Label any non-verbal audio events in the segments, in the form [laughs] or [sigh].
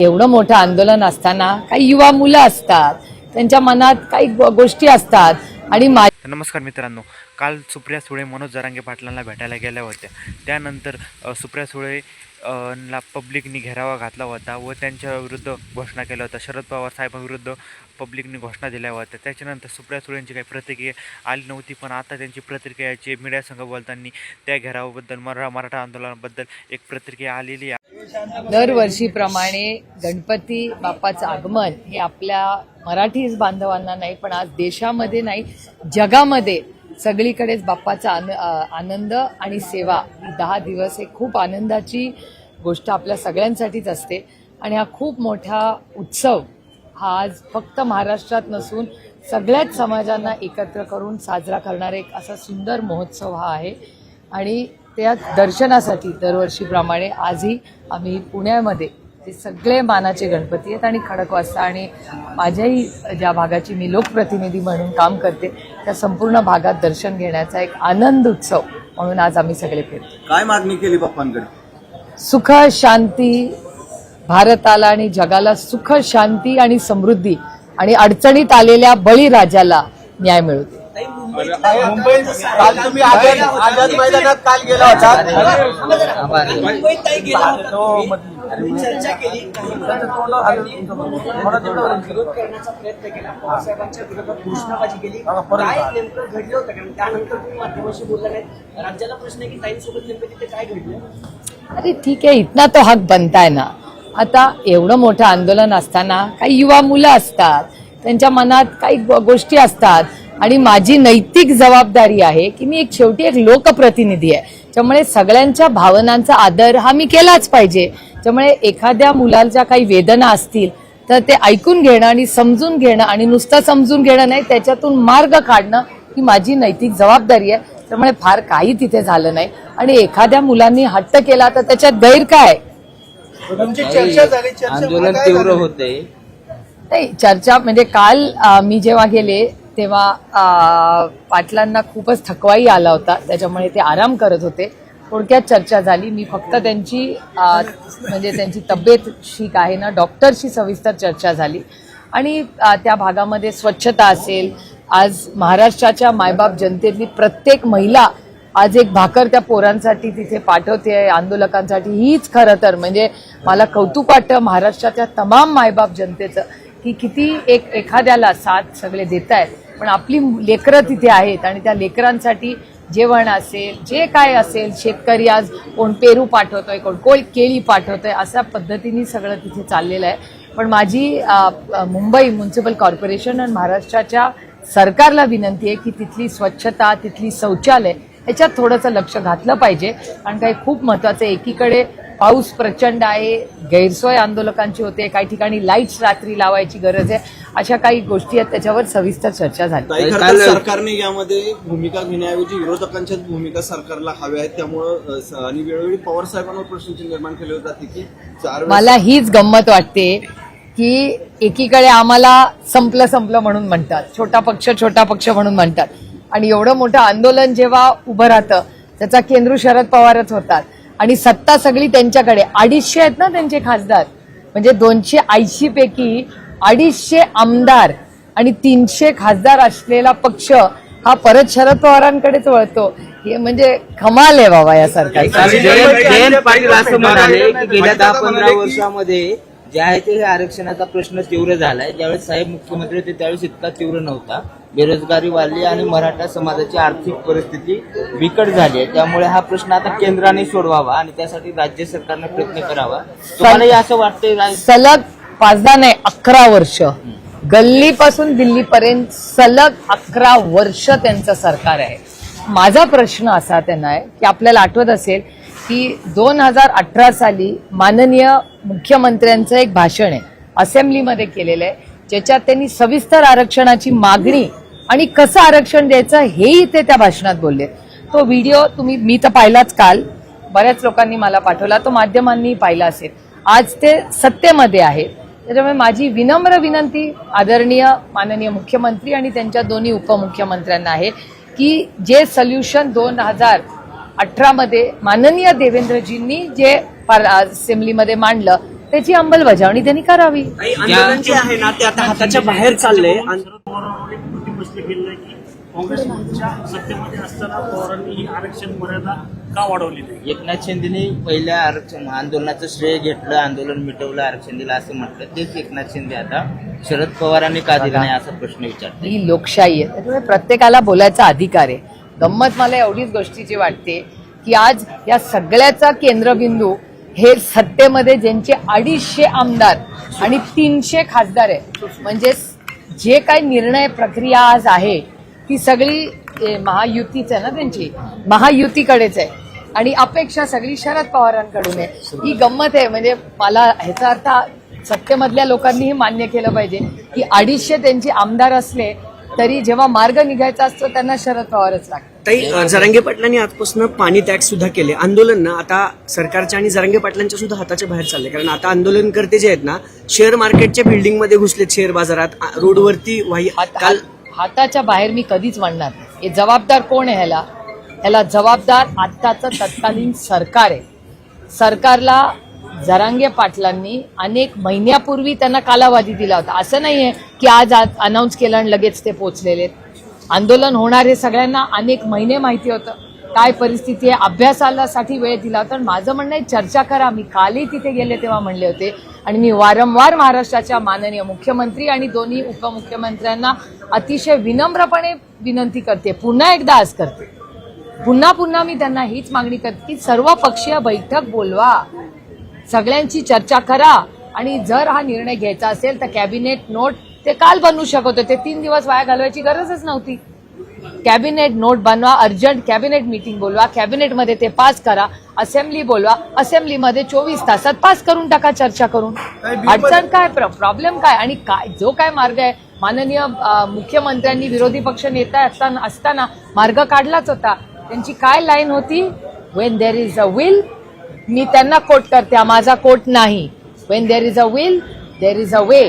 एवढं मोठं आंदोलन असताना काही युवा मुलं असतात त्यांच्या मनात काही गोष्टी असतात आणि नमस्कार मित्रांनो काल सुप्रिया सुळे मनोज जरांगे पाटलांना भेटायला गेल्या होत्या. त्यानंतर सुप्रिया सुळे ला पब्लिकनी घेरावा घातला होता व त्यांच्या विरुद्ध घोषणा केल्या होत्या. शरद पवार साहेबांविरुद्ध पब्लिकनी घोषणा दिल्या होत्या. त्याच्यानंतर सुप्रिया सुळेंची काही प्रतिक्रिया आली नव्हती पण आता त्यांची प्रतिक्रियाची मीडिया मीडियासंघ बोलताना त्या घेरावाबद्दल मरा मराठा आंदोलनाबद्दल एक प्रतिक्रिया आलेली आहे. दरवर्षीप्रमाणे गणपती बाप्पाचं आगमन हे आपल्या मराठी बांधवांना नाही पण आज देशामध्ये नाही जगामध्ये सगळीकडेच बाप्पाचा आन आनंद आणि सेवा. दहा दिवस हे खूप आनंदाची गोष्ट आपल्या सगळ्यांसाठीच असते. आणि हा खूप मोठा उत्सव हा आज फक्त महाराष्ट्रात नसून सगळ्याच समाजांना एकत्र करून साजरा करणारा एक असा सुंदर महोत्सव हा आहे. आणि त्या दर्शनासाठी दरवर्षीप्रमाणे आजही आम्ही पुण्यामध्ये जे सगळे मानाचे गणपती आहेत आणि खडकवासला आणि माझ्याही ज्या भागाची मी लोकप्रतिनिधी म्हणून काम करते त्या संपूर्ण भागात दर्शन घेण्याचा एक आनंद उत्सव म्हणून आज आम्ही सगळे फिरतो काय मागणी केली बाप्पांकडे सुख शांती भारताला आणि जगाला सुख शांती आणि समृद्धी आणि अडचणीत आलेल्या बळीराजाला न्याय मिळू दे मुंबईत काल तुम्ही आझाद आझाद मैदानात काल गेला होता चर्चा केली. काही विरोधकांनी विरोध करण्याचा प्रयत्न केला. पवारसाहेबांच्या विरोधात घोषणाबाजी केली. काय नेमकं घडलं होतं? कारण त्यानंतर तुम्ही माध्यमाशी बोलला नाही. राज्याला प्रश्न आहे की ताईंसोबत नेमकं तिथे काय घडलं? अरे ठीक आहे इथना तो हक बनताय ना. आता एवढं मोठं आंदोलन असताना काही युवा मुलं असतात त्यांच्या मनात काही गोष्टी असतात. आणि माझी नैतिक जबाबदारी आहे की मी एक शेवटी एक लोकप्रतिनिधी आहे. त्यामुळे सगळ्यांच्या भावनांचा आदर हा मी केलाच पाहिजे. त्यामुळे एखाद्या मुलाच्या काही वेदना असतील तर ते ऐकून घेणं आणि समजून घेणं आणि नुसतं समजून घेणं नाही त्याच्यातून मार्ग काढणं ही माझी नैतिक जबाबदारी आहे. त्यामुळे फार काही तिथे झालं नाही. आणि एखाद्या मुलांनी हट्ट केला तर त्याच्यात गैर काय? तुमची चर्चा झाली आंदोलन तीव्र होते. नाही चर्चा म्हणजे काल मी जेव्हा गेले तेव्हा पाटलांना खूपच थकवाई आला होता. त्याच्यामुळे ते आराम करत होते. थोडक्यात चर्चा झाली. मी फक्त त्यांची म्हणजे त्यांची तब्येत ठीक आहे ना डॉक्टरशी सविस्तर चर्चा झाली. आणि त्या भागामध्ये स्वच्छता असेल आज महाराष्ट्राच्या मायबाप जनतेतली प्रत्येक महिला आज एक भाकर त्या पोरांसाठी तिथे पाठवते आहे आंदोलकांसाठी. हीच खरं तर म्हणजे मला कौतुक वाटतं महाराष्ट्राच्या तमाम मायबाप जनतेचं. की किती एक एखाद्याला साथ सगळे देत आहेत पण आपली लेकरं तिथे आहेत आणि त्या लेकरांसाठी जेवण असेल जे काय असेल शेतकरी आज कोण पेरू पाठवतोय कोण कोण केळी पाठवतोय अशा पद्धतीने सगळं तिथे चाललेलं आहे. पण माझी मुंबई म्युन्सिपल कॉर्पोरेशन आणि महाराष्ट्राच्या सरकारला विनंती आहे की तिथली स्वच्छता तिथली शौचालय ह्याच्यात थोडंसं लक्ष घातलं पाहिजे. कारण काही खूप महत्त्वाचं आहे. एकीकडे पाऊस प्रचंड आहे गैरसोय आंदोलकांची होते काही ठिकाणी लाईट्स रात्री लावायची गरज आहे अशा काही गोष्टी आहेत त्याच्यावर सविस्तर चर्चा झाली. सरकारने यामध्ये भूमिका घेण्याऐवजी विरोधकांच्याच भूमिका सरकारला हव्या आहेत त्यामुळं आणि वेळोवेळी पवार साहेबांवर प्रश्न निर्माण केले जाते की मला हीच गंमत वाटते की एकीकडे आम्हाला संपलं संपलं म्हणून म्हणतात छोटा पक्ष छोटा पक्ष म्हणून म्हणतात. आणि एवढं मोठं आंदोलन जेव्हा उभं राहतं त्याचा केंद्र शरद पवारच होतात. आणि सत्ता सगळी त्यांच्याकडे. अडीचशे आहेत ना त्यांचे खासदार? म्हणजे दोनशे ऐंशी पैकी अडीचशे आमदार आणि तीनशे खासदार असलेला पक्ष हा परत शरद पवारांकडेच वळतो. हे म्हणजे कमाल आहे बाबा या सरकार काल जयंत जयंत पाटील असं म्हणाले की गेल्या दहा पंधरा वर्षामध्ये जे आहे ते हे आरक्षणाचा प्रश्न तीव्र झालाय. ज्यावेळेस साहेब मुख्यमंत्री होते त्यावेळेस इतका तीव्र नव्हता. बेरोजगारी वाढली आणि मराठा समाजाची आर्थिक परिस्थिती बिकट झाली आहे. त्यामुळे हा प्रश्न आता केंद्राने सोडवावा आणि त्यासाठी राज्य सरकारने प्रयत्न करावा. तुम्हालाही असं वाटतंय सलग पाचदा नाही अकरा वर्ष. गल्लीपासून दिल्लीपर्यंत सलग अकरा वर्ष त्यांचं सरकार आहे. माझा प्रश्न असा त्यांना आहे की आपल्याला आठवत असेल की दोन हजार अठरा साली माननीय मुख्यमंत्र्यांचं एक भाषण आहे असेंब्लीमध्ये केलेलं आहे ज्याच्यात त्यांनी सविस्तर आरक्षणाची मागणी आणि कसं आरक्षण द्यायचं हेही ते त्या भाषणात बोलले. तो व्हिडिओ तुम्ही मी तर पाहिलाच काल. बऱ्याच लोकांनी मला पाठवला तो माध्यमांनी पाहिला असेल. आज ते सत्तेमध्ये आहे. त्याच्यामुळे माझी विनम्र विनंती आदरणीय माननीय मुख्यमंत्री आणि त्यांच्या दोन्ही उपमुख्यमंत्र्यांना आहे की जे सोल्युशन दोन हजार अठरामध्ये माननीय देवेंद्रजींनी जे पार- असेंब्लीमध्ये मांडलं त्याची अंमलबजावणी त्यांनी करावी. जे आहे ना ते आता हाताच्या बाहेर सत्तेमध्ये असताना पवारांनी ही आरक्षण मर्यादा का वाढवली एकनाथ शिंदेनी पहिल्या आरक्षण आंदोलनाचं श्रेय घेतलं आंदोलन मिटवलं आरक्षण दिलं असं म्हटलं. तेच एकनाथ शिंदे आता शरद पवारांनी का दिलं नाही असा प्रश्न विचारतात. ही लोकशाही आहे. त्याच्यामुळे प्रत्येकाला बोलायचा अधिकार आहे. गंमत मला एवढीच गोष्टीची वाटते की आज या सगळ्याचा केंद्रबिंदू हे सत्तेमध्ये ज्यांचे अडीचशे आमदार आणि तीनशे खासदार आहे म्हणजे जे काही निर्णय प्रक्रिया आज आहे ती सगळी महायुतीच आहे ना त्यांची? महायुतीकडेच आहे. आणि अपेक्षा सगळी शरद पवारांकडून आहे. ही गंमत आहे. म्हणजे मला ह्याचा अर्थ सत्तेमधल्या लोकांनीही मान्य केलं पाहिजे की अडीचशे त्यांचे आमदार असले तरी जेव्हा मार्ग निघायचा असतो त्यांना शरद पवारच लागतात. ताई जरांगे पाटलांनी आजपासून पाणी टॅक्स सुद्धा केले. आंदोलन ना आता सरकारच्या आणि जरांगे पाटलांच्या सुद्धा हाताच्या बाहेर चालले कारण आता आंदोलनकर्ते जे आहेत ना शेअर मार्केटच्या बिल्डिंगमध्ये घुसलेत शेअर बाजारात. आ, रोडवरती वाही काल हात- हाताच्या बाहेर मी कधीच म्हणणार नाही. हे जबाबदार कोण आहे ह्याला? ह्याला जबाबदार आत्ताचं तत्कालीन सरकार आहे. सरकारला जरांगे पाटलांनी अनेक महिन्यापूर्वी त्यांना कालावधी दिला होता. असं नाहीये की आज अनाऊन्स केलं आणि लगेच ते पोचलेले आंदोलन होणार हे सगळ्यांना अनेक महिने माहिती होतं. काय परिस्थिती आहे? अभ्यासालासाठी वेळ दिला होता आणि माझं म्हणणं आहे चर्चा करा. मी कालही तिथे गेले तेव्हा म्हणले होते. आणि मी वारंवार महाराष्ट्राच्या माननीय मुख्यमंत्री आणि दोन्ही उपमुख्यमंत्र्यांना अतिशय विनम्रपणे विनंती करते. पुन्हा एकदा आज करते. पुन्हा पुन्हा मी त्यांना हीच मागणी करते की सर्व पक्षीय बैठक बोलवा. सगळ्यांची चर्चा करा. आणि जर हा निर्णय घ्यायचा असेल तर कॅबिनेट नोट ते काल बनवू शकत होते. तीन दिवस वाया घालवायची गरजच नव्हती. कॅबिनेट नोट बनवा अर्जंट कॅबिनेट मीटिंग बोलवा कॅबिनेटमध्ये ते पास करा असेंब्ली बोलवा असेंब्लीमध्ये चोवीस तासात पास करून टाका चर्चा करून. अडचण काय? प्रॉब्लेम काय? आणि काय? जो काय मार्ग आहे? माननीय मुख्यमंत्र्यांनी विरोधी पक्ष नेता असताना असताना मार्ग काढलाच होता. त्यांची काय लाईन होती? When there is a will मी त्यांना कोट करते माझा कोट नाही. When there is a will there is a way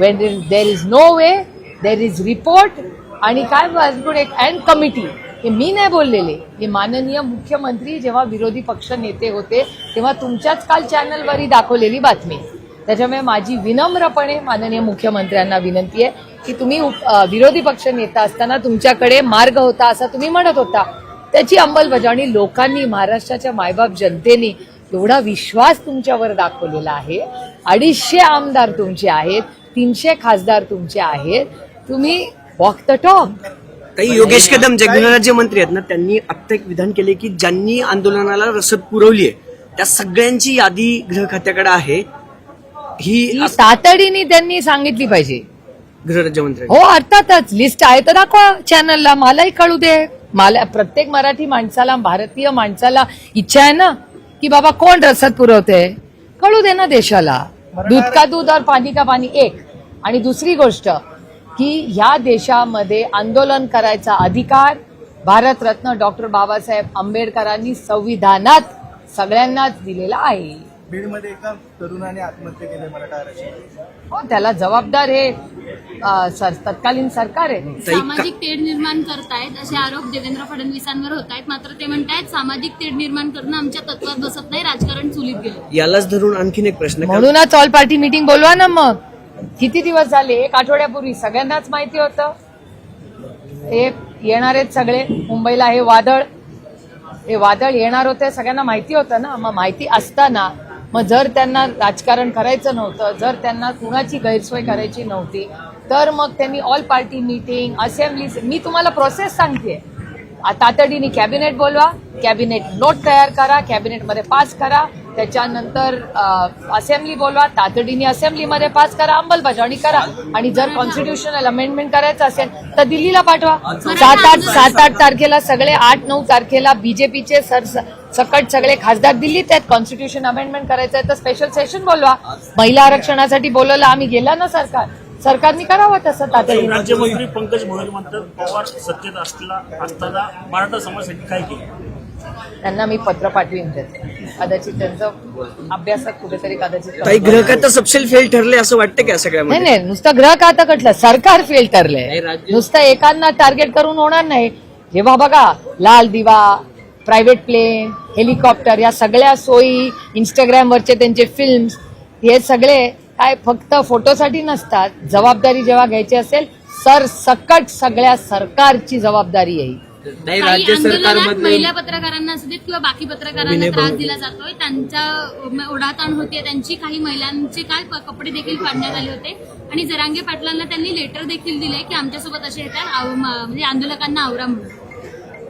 when there is no way there is report आणि काय अजून एक अँड कमिटी हे मी नाही बोललेले. हे माननीय मुख्यमंत्री जेव्हा विरोधी पक्ष नेते होते तेव्हा तुमच्याच काल चॅनलवरही दाखवलेली बातमी. त्याच्यामुळे माझी विनम्रपणे माननीय मुख्यमंत्र्यांना विनंती आहे की तुम्ही उप- विरोधी पक्ष नेता असताना तुमच्याकडे मार्ग होता असा तुम्ही म्हणत होता. त्याची अंमलबजावणी लोकांनी महाराष्ट्राच्या मायबाप जनतेने एवढा विश्वास तुमच्यावर दाखवलेला आहे. अडीचशे आमदार तुमचे आहेत तीनशे खासदार तुमचे आहेत. तुम्ही वॉक द टॉक ताई योगेश कदम जे गृहराज्य मंत्री आहेत ना त्यांनी आत्ता एक विधान केले की ज्यांनी आंदोलनाला रसद पुरवली आहे त्या सगळ्यांची यादी गृह खात्याकडे आहे. ही ही तातडीने त्यांनी सांगितली पाहिजे. गृहराज्यमंत्री हो अर्थातच. लिस्ट आहे तर दाखवा चॅनलला मलाही कळू दे. मला प्रत्येक मराठी माणसाला भारतीय माणसाला इच्छा आहे ना की बाबा कोण रसद पुरवते कळू दे ना देशाला. दूध का दूध और पाणी का पाणी एक. आणि दुसरी गोष्ट की ह्या देशामध्ये आंदोलन करायचा अधिकार भारतरत्न डॉक्टर बाबासाहेब आंबेडकरांनी संविधानात सगळ्यांनाच दिलेला आहे. बीडमध्ये एका तरुणाने आत्महत्या केली मराठा आरक्षण. हो त्याला जबाबदार हे अं, सर तत्कालीन सरकार आहे. सामाजिक तेढ निर्माण करतायत असे आरोप देवेंद्र फडणवीसांवर होत आहेत मात्र ते म्हणतायत सामाजिक तेढ निर्माण करणं आमच्या तत्वात बसत नाही राजकारण चुलीत गेलं. यालाच धरून आणखीन एक प्रश्न म्हणूनच ऑल पार्टी मीटिंग बोलवा ना मग. किती दिवस झाले? एक आठवड्यापूर्वी. सगळ्यांनाच माहिती होतं. हे येणार आहेत सगळे मुंबईला हे वादळ हे वादळ येणार होते सगळ्यांना माहिती होतं ना. मग माहिती असताना मग जर त्यांना राजकारण करायचं नव्हतं जर त्यांना कुणाची गैरसोय करायची नव्हती तर मग त्यांनी ऑल पार्टी मीटिंग असेंब्ली मी तुम्हाला प्रोसेस सांगते. तातडीने कॅबिनेट बोलवा कॅबिनेट नोट तयार करा कॅबिनेटमध्ये पास करा त्याच्यानंतर असेंब्ली बोलवा तातडीने असेंब्लीमध्ये पास करा अंमलबजावणी करा. आणि जर कॉन्स्टिट्युशनल अमेंडमेंट करायचं असेल तर दिल्लीला पाठवा. सात आठ सात आठ तारखेला सगळे आठ नऊ तारखेला बीजेपीचे सर सकट सगळे खासदार दिल्लीत आहेत. कॉन्स्टिट्यूशन अमेंडमेंट करायचं आहे तर स्पेशल सेशन बोलवा. महिला आरक्षणासाठी बोलवलं आम्ही गेला ना सरकार. सरकारने करावं तसं तातडीने. राज्यमंत्री पंकज भोयर म्हणतात पवार सत्तेत असलेला असताना मराठा समाजासाठी काय केलं? त्यांना मी पत्र पाठवीन त्याचं कदाचित त्यांचं अभ्यासात कुठेतरी कदाचित गृह खातं सबसेल फेल ठरले असं वाटतं का नाही सगळ्यामध्ये? नाही नुसतं ग्रह खाता कटलं सरकार फेल ठरलंय. नुसतं एकांना टार्गेट करून होणार नाही. जेव्हा बघा लाल दिवा प्रायव्हेट प्लेन हेलिकॉप्टर या सगळ्या सोयी इंस्टाग्रामवरचे त्यांचे फिल्म्स हे सगळे काय फक्त फोटोसाठी नसतात. जबाबदारी जेव्हा घ्यायची असेल सर सकट सगळ्या सरकारची जबाबदारी आहे. नाही राज्य आंदोलनात सरकारमधले महिला पत्रकारांना असू देत किंवा बाकी पत्रकारांना त्रास दिला जातोय त्यांच्या ओढाताण होते त्यांची काही महिलांचे काय प- कपडे देखील फाडण्यात आले होते. आणि जरांगे पाटलांना त्यांनी लेटर देखील दिले की आमच्यासोबत असे येतात आव- म- म्हणजे आंदोलकांना आवरा म्हणून.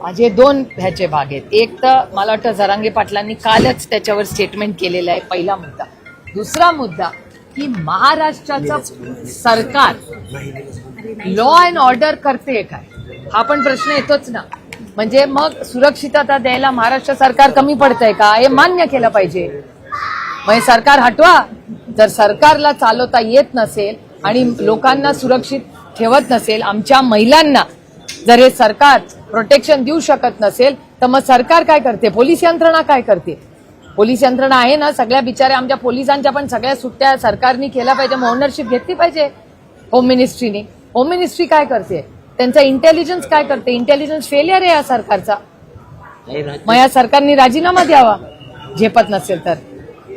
माझे दोन ह्याचे भाग आहेत. एक तर मला वाटतं जरांगे पाटलांनी कालच त्याच्यावर स्टेटमेंट केलेलं आहे पहिला मुद्दा. दुसरा मुद्दा की महाराष्ट्राचं सरकार लॉ अँड ऑर्डर करते काय? हा पण प्रश्न येतोच ना. म्हणजे मग सुरक्षितता द्यायला महाराष्ट्र सरकार कमी पडतंय का? हे मान्य केलं पाहिजे. म्हणजे सरकार हटवा. जर सरकारला चालवता येत नसेल आणि लोकांना सुरक्षित ठेवत नसेल आमच्या महिलांना जर हे सरकार प्रोटेक्शन देऊ शकत नसेल तर मग सरकार काय करते? पोलीस यंत्रणा काय करते? पोलीस यंत्रणा आहे ना सगळ्या बिचाऱ्या आमच्या पोलिसांच्या पण सगळ्या सुट्ट्या सरकारने केल्या पाहिजे मग ओनरशिप घेतली पाहिजे होम मिनिस्ट्रीने होम मिनिस्ट्री काय करते? त्यांचा इंटेलिजन्स काय करते? इंटेलिजन्स फेलियर आहे या सरकारचा. मग या सरकारने राजीनामा द्यावा. झेपत नसेल तर.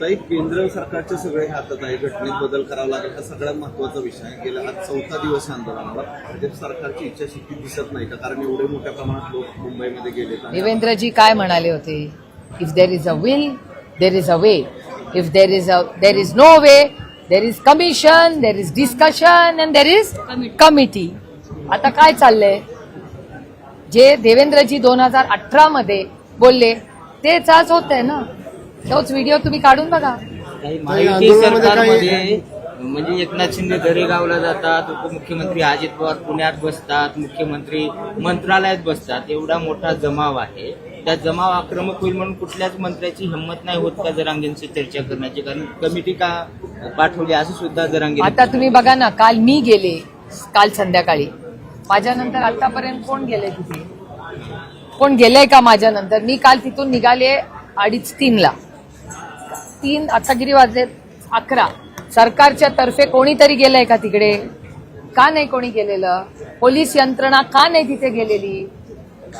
ताई केंद्र सरकारचे सगळे हातात आहे. घटनेत बदल करावा लागेल हा सगळ्यात महत्त्वाचा विषय आहे. गेला आज चौथा दिवस आहे आंदोलनावर म्हणजे सरकारची इच्छाशक्ती दिसत नाही का? कारण एवढे मोठ्या प्रमाणात लोक मुंबईमध्ये गेले देवेंद्रजी काय म्हणाले होते? If there is a will there is a way if there is a there is no way there is commission there is discussion and there is committee आता काय चाललंय? जे देवेंद्रजी दोन हजार अठरा मध्ये बोलले तेच आज होत आहे ना? तोच व्हिडिओ तुम्ही काढून बघा. काही माहिती सरकारमध्ये म्हणजे एकनाथ शिंदे दरेगावला जातात उपमुख्यमंत्री अजित पवार पुण्यात बसतात मुख्यमंत्री मंत्रालयात बसतात. एवढा मोठा जमाव आहे. त्या जमाव आक्रमक होईल म्हणून कुठल्याच मंत्र्याची हिंमत नाही होत का जरांगेंशी चर्चा करण्याची? कारण कमिटी का पाठवली असं सुद्धा जरांगे आता तुम्ही बघा ना काल मी गेले काल संध्याकाळी. माझ्यानंतर आतापर्यंत कोण गेले तिथे? कोण गेलंय का माझ्यानंतर? मी काल तिथून निघाले अडीच तीनला. तीन आता किती वाजले अकरा. सरकारच्या तर्फे कोणीतरी गेलंय का तिकडे? का नाही कोणी गेलेलं? पोलीस यंत्रणा का नाही तिथे गेलेली?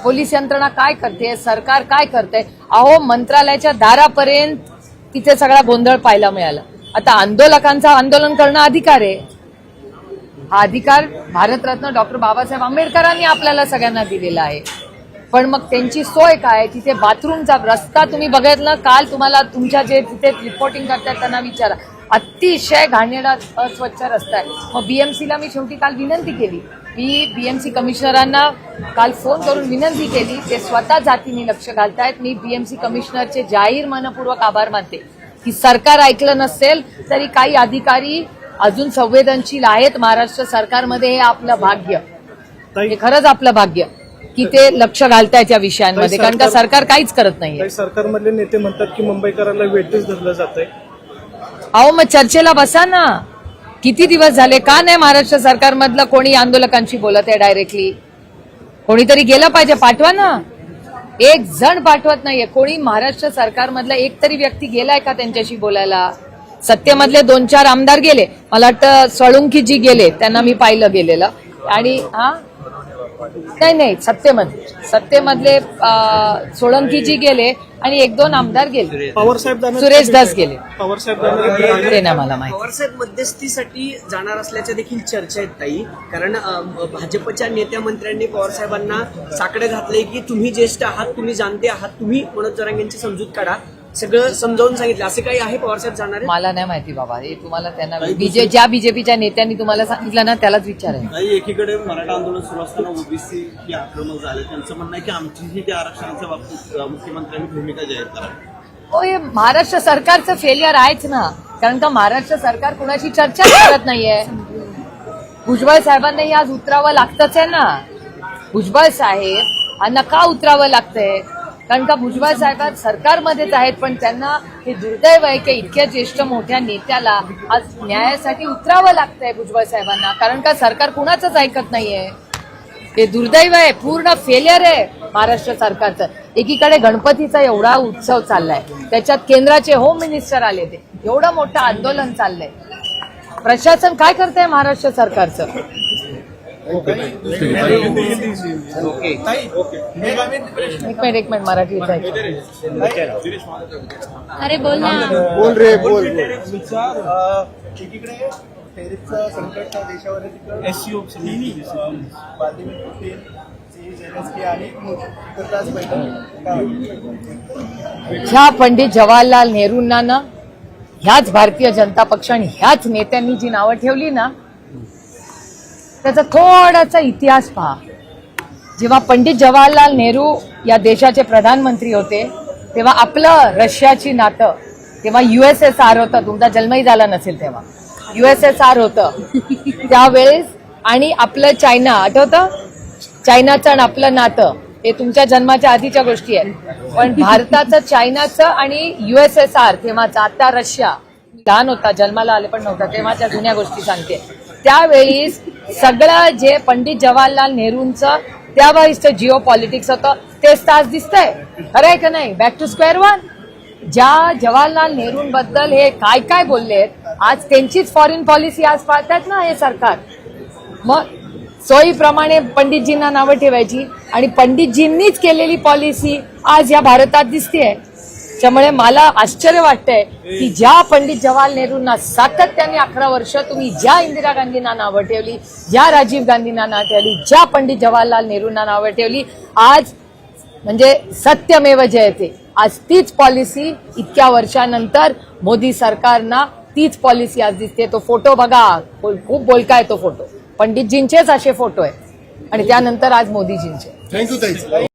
पोलीस यंत्रणा काय करते? सरकार काय करते? अहो मंत्रालयाच्या दारापर्यंत तिथे सगळा गोंधळ पाहायला मिळाला. आता आंदोलकांचा आंदोलन करणं अधिकार आहे. हा अधिकार भारतरत्न डॉक्टर बाबासाहेब आंबेडकरांनी आपल्याला सगळ्यांना दिलेला आहे. पण मग त्यांची सोय काय? तिथे बाथरूमचा रस्ता तुम्ही बघितलं? काल तुम्हाला तुमच्या जे तिथे रिपोर्टिंग करतात त्यांना विचारा. अतिशय घाणेरडा अस्वच्छ रस्ता आहे. मग बीएमसीला मी शेवटी काल विनंती केली. मी बीएमसी कमिशनरांना काल फोन करून विनंती केली. ते स्वतः जातीने लक्ष घालतायत. मी बीएमसी कमिशनरचे जाहीर मनपूर्वक आभार मानते. की सरकार ऐकलं नसेल तरी काही अधिकारी अजून संवेदनशील आहेत. महाराष्ट्र सरकारमध्ये हे आपलं भाग्य. हे खरंच आपलं भाग्य. की ते लक्ष घालतायत या विषयांमध्ये. कारण का सरकार काहीच करत नाहीये. काही सरकारमधले नेते म्हणतात की मुंबईकरांना वेटीस धरलं जात अहो मग चर्चेला बसा ना. किती दिवस झाले? का नाही महाराष्ट्र सरकारमधलं कोणी आंदोलकांशी बोलत आहे डायरेक्टली कोणीतरी गेलं पाहिजे पाठवा ना. एक जण पाठवत नाहीये. कोणी महाराष्ट्र सरकारमधला एक तरी व्यक्ती गेलाय का त्यांच्याशी बोलायला? सत्तेमधले दोन चार आमदार गेले. मला वाटतं सळुंकी जी गेले त्यांना मी पाहिलं गेलेलं. आणि हा? नाही नाही सत्तेमधले सत्तेमधले अं, सोळंकीजी गेले आणि एक दोन आमदार गेले. पवार साहेब सुरेश दास गेले. पवार साहेब ते नाही मला माहिती. पवारसाहेब मध्यस्थीसाठी जाणार असल्याच्या देखील चर्चा आहेत ताई. कारण भाजपच्या नेत्या मंत्र्यांनी पवारसाहेबांना साकडे घातले की तुम्ही ज्येष्ठ आहात तुम्ही जाणते आहात तुम्ही मनोज जरांगेंची समजूत काढा. सगळं समजावून सांगितलं. असे काही आहे पवारसाहेब जाणार? मला नाही माहिती बाबा. हे तुम्हाला त्यांना बीजे ज्या बीजेपीच्या नेत्यांनी तुम्हाला सांगितलं ना त्यालाच विचारायचं काही एकीकडे मराठा आंदोलन सुरू असताना ओबीसी की आक्रमक झाले. त्यांचं म्हणणं आहे की आमचीही त्या आरक्षणाच्या बाबतीत मुख्यमंत्र्यांनी भूमिका जाहीर करावी. हो हे महाराष्ट्र सरकारचं फेलियर आहेच ना. कारण का महाराष्ट्र सरकार कुणाशी चर्चा करत नाहीये? भुजबळ साहेबांनाही आज उतरावं लागतच आहे ना. भुजबळ साहेब यांना का उतरावं लागतंय. कारण का भुजबळ साहेब सरकारमध्येच आहेत पण त्यांना हे दुर्दैव आहे की इतक्या ज्येष्ठ मोठ्या नेत्याला आज न्यायासाठी उतरावं लागतंय भुजबळ साहेबांना. कारण का सरकार कुणाचंच ऐकत नाहीये. हे दुर्दैव आहे पूर्ण फेलियर आहे महाराष्ट्र सरकारचं. एकीकडे गणपतीचा एवढा उत्सव चाललाय त्याच्यात केंद्राचे होम मिनिस्टर आले ते. एवढं मोठं आंदोलन चाललंय. प्रशासन काय करतंय महाराष्ट्र सरकारचं? एक मिनिट एक मिनिट मराठी अरे बोल ना. बोल रे बोल. एकीकडे संकट देशावर? ह्या पंडित जवाहरलाल नेहरूंना ना ह्याच भारतीय जनता पक्ष आणि ह्याच नेत्यांनी जी नावं ठेवली ना त्याचा थोडासा इतिहास पहा. जेव्हा पंडित जवाहरलाल नेहरू या देशाचे प्रधानमंत्री होते तेव्हा आपलं रशियाची नातं तेव्हा युएसएसआर होतं तुमचा जन्मही झाला नसेल तेव्हा. युएसएसआर होतं. [laughs] त्यावेळेस आणि आपलं चायना आठवतं? चायनाचं आणि आपलं नातं हे तुमच्या जन्माच्या आधीच्या गोष्टी आहेत. पण भारताचं चायनाचं आणि युएसएसआर तेव्हाचं आता रशिया. लहान होता जन्माला आले पण नव्हता तेव्हाच्या जुन्या गोष्टी सांगते. त्यावेळी सगळं जे पंडित जवाहरलाल नेहरूंचं त्यावेळीसचं जिओ पॉलिटिक्स होतं तेच तर आज दिसतंय. खरं आहे का नाही? बॅक टू स्क्वेअर वन ज्या जवाहरलाल नेहरूंबद्दल हे काय काय बोलले आज त्यांचीच फॉरेन पॉलिसी आज पाळतात ना हे सरकार. मग सोयीप्रमाणे पंडितजींना नावं ठेवायची आणि पंडितजींनीच केलेली पॉलिसी आज या भारतात दिसतेय. त्यामुळे मला आश्चर्य वाटतंय की ज्या पंडित जवाहरलाल नेहरूंना सातत्याने अकरा वर्ष तुम्ही ज्या इंदिरा गांधींना नावं ठेवली ज्या राजीव गांधींना नावं ठेवली ज्या पंडित जवाहरलाल नेहरूंना नावं ठेवली आज म्हणजे सत्यमेव जयते. आज तीच पॉलिसी इतक्या वर्षानंतर मोदी सरकारना तीच पॉलिसी आज दिसते. तो फोटो बघा. खूप बोलका आहे तो फोटो पंडितजींचेच असे फोटो आहेत. आणि त्यानंतर आज मोदीजींचे. थँक्यू